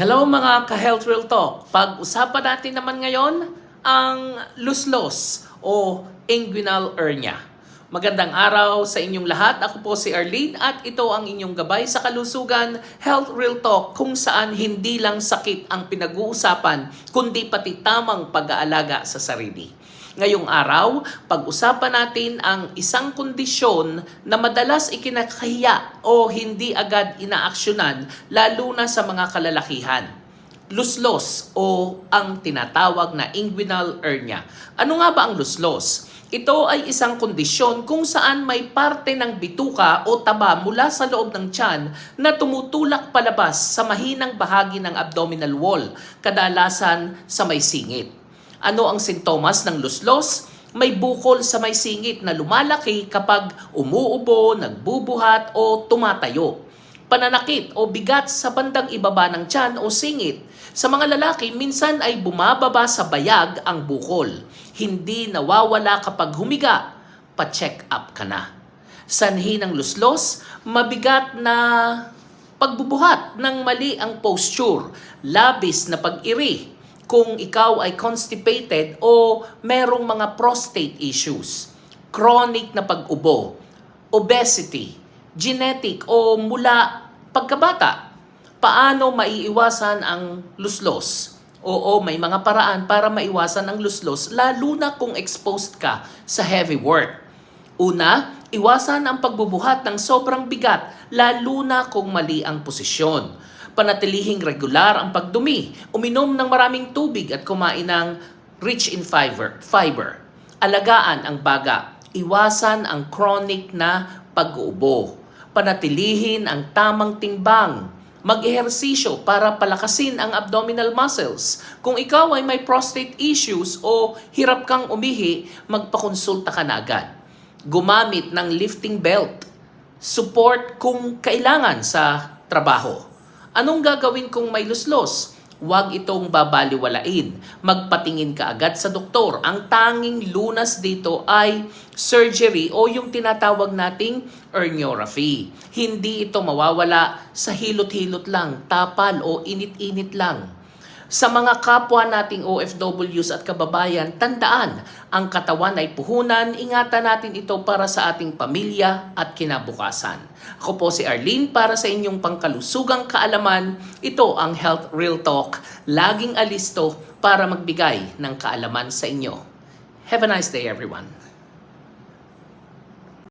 Hello mga ka-Health Real Talk. Pag-usapan natin naman ngayon ang luslos o inguinal hernia. Magandang araw sa inyong lahat. Ako po si Arlene at ito ang inyong gabay sa kalusugan Health Real Talk kung saan hindi lang sakit ang pinag-uusapan kundi pati tamang pag-aalaga sa sarili. Ngayong araw, pag-usapan natin ang isang kondisyon na madalas ikinakahiya o hindi agad inaaksyonan lalo na sa mga kalalakihan. Luslos o ang tinatawag na inguinal hernia. Ano nga ba ang luslos? Ito ay isang kondisyon kung saan may parte ng bituka o taba mula sa loob ng tiyan na tumutulak palabas sa mahinang bahagi ng abdominal wall, kadalasan sa may singit. Ano ang sintomas ng luslos? May bukol sa may singit na lumalaki kapag umuubo, nagbubuhat o tumatayo. Pananakit o bigat sa bandang ibaba ng tiyan o singit. Sa mga lalaki, minsan ay bumababa sa bayag ang bukol. Hindi nawawala kapag humiga. Pa-check up ka na. Sanhi ng luslos, mabigat na pagbubuhat ng mali ang posture, labis na pag-iri, kung ikaw ay constipated o merong mga prostate issues, chronic na pag-ubo, obesity, genetic o mula pagkabata, paano maiiwasan ang luslos? Oo, may mga paraan para maiwasan ang luslos lalo na kung exposed ka sa heavy work. Una, iwasan ang pagbubuhat ng sobrang bigat lalo na kung mali ang posisyon panatilihing regular ang pagdumi, uminom ng maraming tubig at kumain ng rich in fiber, fiber. Alagaan ang baga, iwasan ang chronic na pag-uubo. Panatilihin ang tamang timbang, mag-ehersisyo para palakasin ang abdominal muscles. Kung ikaw ay may prostate issues o hirap kang umihi, magpakonsulta ka na agad. Gumamit ng lifting belt. Support kung kailangan sa trabaho. Anong gagawin kung may luslos? Huwag itong babaliwalain. Magpatingin ka agad sa doktor. Ang tanging lunas dito ay surgery o yung tinatawag nating herniorrhaphy. Hindi ito mawawala sa hilot-hilot lang, tapal o init-init lang. Sa mga kapwa nating OFWs at kababayan, tandaan, ang katawan ay puhunan, ingatan natin ito para sa ating pamilya at kinabukasan. Ako po si Arlene para sa inyong pangkalusugang kaalaman. Ito ang Health Real Talk, laging alisto para magbigay ng kaalaman sa inyo. Have a nice day everyone.